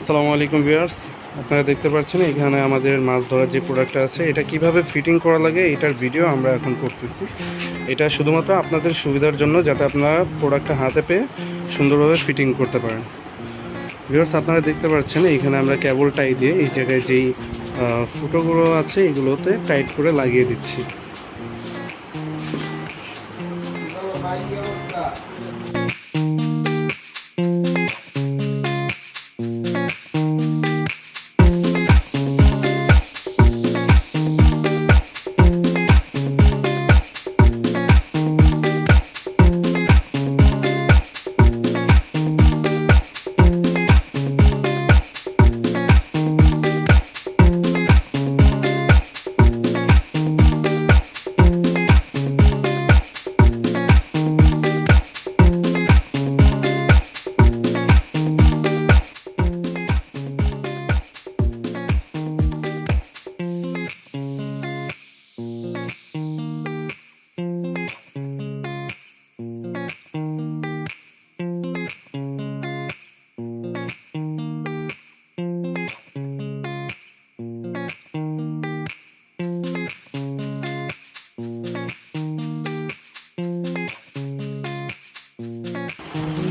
আসসালামু আলাইকুম ভিউয়ার্স, আপনারা দেখতে পাচ্ছেন এখানে আমাদের মাছ ধরার যে প্রোডাক্টটা আছে, এটা কীভাবে ফিটিং করা লাগে এটার ভিডিও আমরা এখন করতেছি। এটা শুধুমাত্র আপনাদের সুবিধার জন্য যাতে আপনারা প্রোডাক্টটা হাতে পেয়ে সুন্দরভাবে ফিটিং করতে পারেন। ভিউয়ার্স, আপনারা দেখতে পাচ্ছেন এখানে আমরা কেবল টাই দিয়ে এই জায়গায় যেই ফুটোগুলো আছে এগুলোতে টাইট করে লাগিয়ে দিচ্ছি।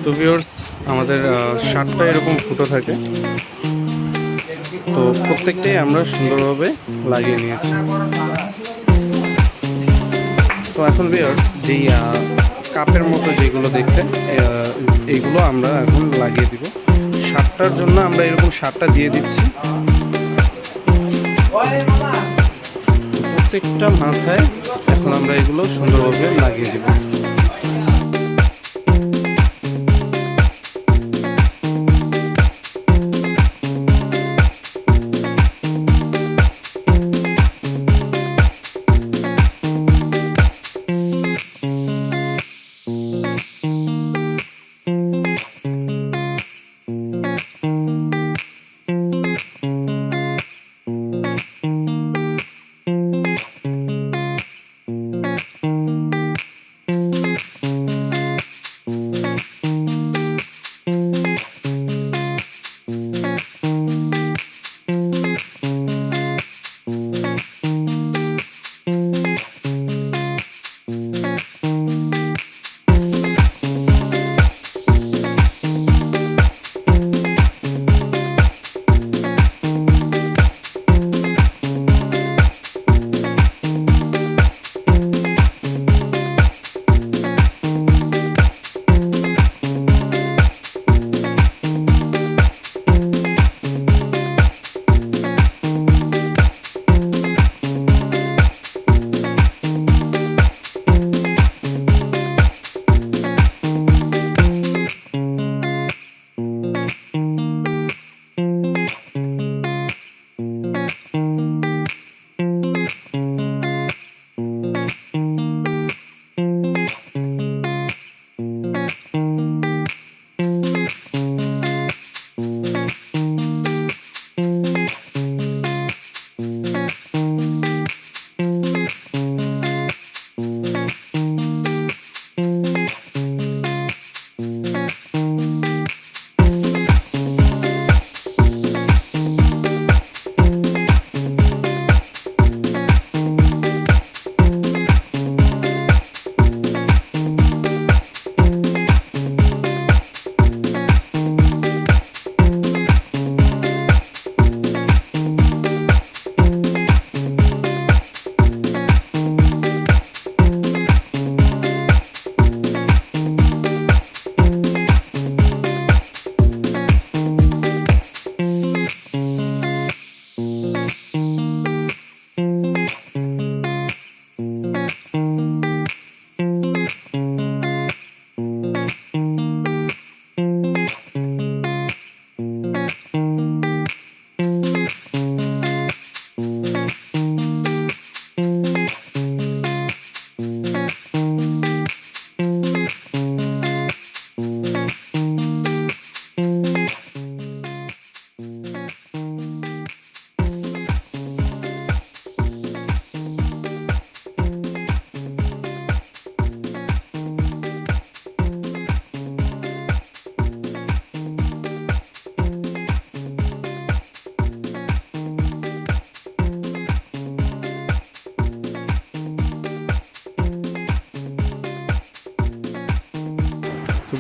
তো ভিউয়ার্স আমাদের শার্টটা এরকম ফুটো থাকে। তো প্রত্যেকটাই আমরা সুন্দরভাবে লাগিয়ে নিয়েছি। তো এখন ভিউয়ার্স যেই কাপের মতো যেগুলো দেখতে এইগুলো আমরা এখন লাগিয়ে দিব। শার্টটার জন্য আমরা এরকম শার্টটা দিয়ে দিচ্ছি। প্রত্যেকটা মাথায় এখন আমরা এগুলো সুন্দরভাবে লাগিয়ে দিব।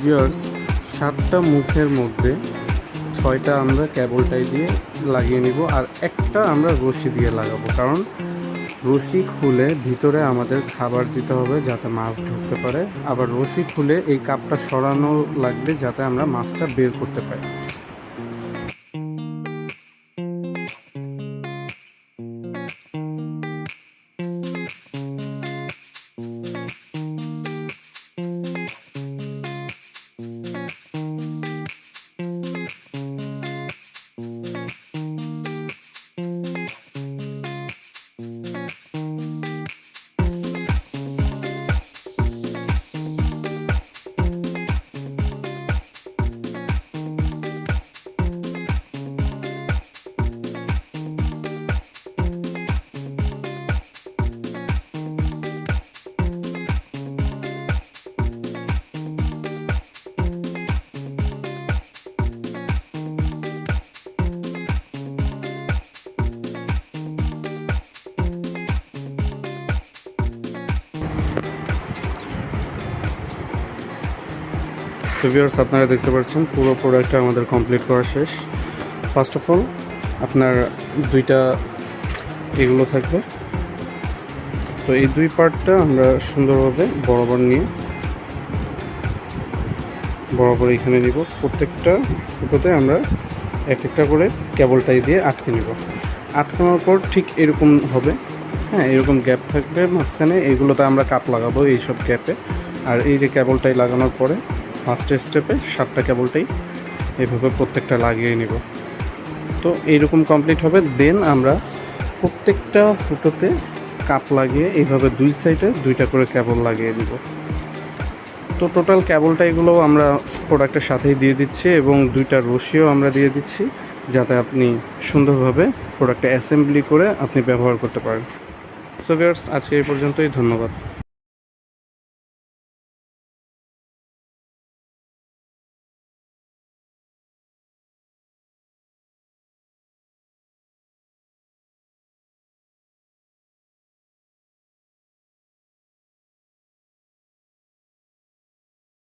ভিউয়ার্স, সাতটা মুখের মধ্যে ছয়টা আমরা ক্যাবলটাই দিয়ে লাগিয়ে নিব আর একটা আমরা রশি দিয়ে লাগাবো। কারণ রশি খুলে ভিতরে আমাদের খাবার দিতে হবে যাতে মাছ ঢুকতে পারে। আবার রশি খুলে এই কাপটা সরানো লাগবে যাতে আমরা মাছটা বের করতে পারি। তো ভিউয়ার্স আপনারা দেখতে পাচ্ছেন, পুরো প্রোডাক্টটা আমাদের কমপ্লিট করা শেষ। ফার্স্ট অফ অল আপনার দুইটা এগুলো থাকবে। তো এই দুই পার্টটা আমরা সুন্দরভাবে বরাবর নিয়ে বরাবর এখানে নিব। প্রত্যেকটা ফুটোতে আমরা এক একটা করে কেবলটাই দিয়ে আটকে নিব। আটকানোর পর ঠিক এরকম হবে। হ্যাঁ এরকম গ্যাপ থাকবে মাঝখানে। এইগুলোতে আমরা কাপ লাগাবো এইসব গ্যাপে আর এই যে কেবলটাই লাগানোর পরে ফার্স্ট স্টেপে সাতটা কেবলটাই এভাবে প্রত্যেকটা লাগিয়ে নিব। তো এইরকম কমপ্লিট হবে। দেন আমরা প্রত্যেকটা ফুটোতে কাপ লাগিয়ে এইভাবে দুই সাইডে দুইটা করে কেবল লাগিয়ে নিব তো টোটাল কেবলটা এগুলো আমরা প্রোডাক্টের সাথেই দিয়ে দিচ্ছি এবং দুইটা রশিও আমরা দিয়ে দিচ্ছি যাতে আপনি সুন্দরভাবে প্রোডাক্টটা অ্যাসেম্বলি করে আপনি ব্যবহার করতে পারেন। সো ভিউয়ার্স আজকে এই পর্যন্তই। ধন্যবাদ।